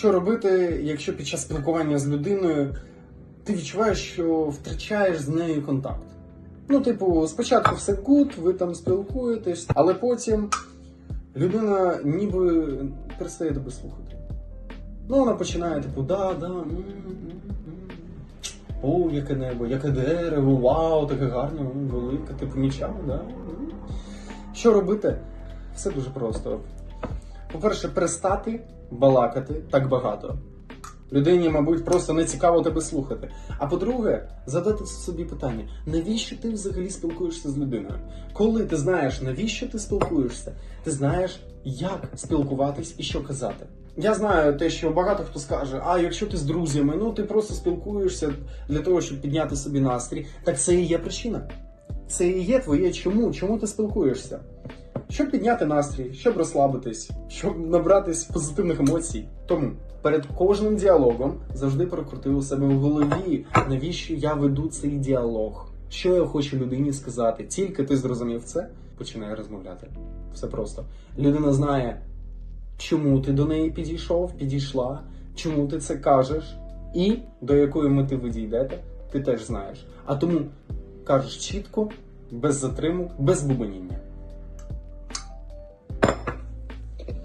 Що робити, якщо під час спілкування з людиною ти відчуваєш, що втрачаєш з нею контакт? Ну, типу, спочатку все гуд, ви там спілкуєтесь, але потім людина ніби перестає тебе слухати. Ну, вона починає, типу, да, да, о, яке небо, яке дерево, вау, таке гарне, велике, ти помічав, да? Що робити? Все дуже просто. По-перше, перестати балакати так багато. Людині, мабуть, просто не цікаво тебе слухати. А по-друге, задати собі питання: навіщо ти взагалі спілкуєшся з людиною? Коли ти знаєш, навіщо ти спілкуєшся, ти знаєш, як спілкуватись і що казати. Я знаю те, що багато хто скаже: а якщо ти з друзями, ну ти просто спілкуєшся для того, щоб підняти собі настрій. Так це і є причина. Це і є твоє чому, чому ти спілкуєшся. Щоб підняти настрій, щоб розслабитись, щоб набратись позитивних емоцій. Тому перед кожним діалогом завжди прокрути у себе в голові, навіщо я веду цей діалог, що я хочу людині сказати. Тільки ти зрозумів це, починай розмовляти. Все просто. Людина знає, чому ти до неї підійшов, підійшла, чому ти це кажеш, і до якої мети ви дійдете, ти теж знаєш. А тому кажеш чітко, без затримок, без бубаніння.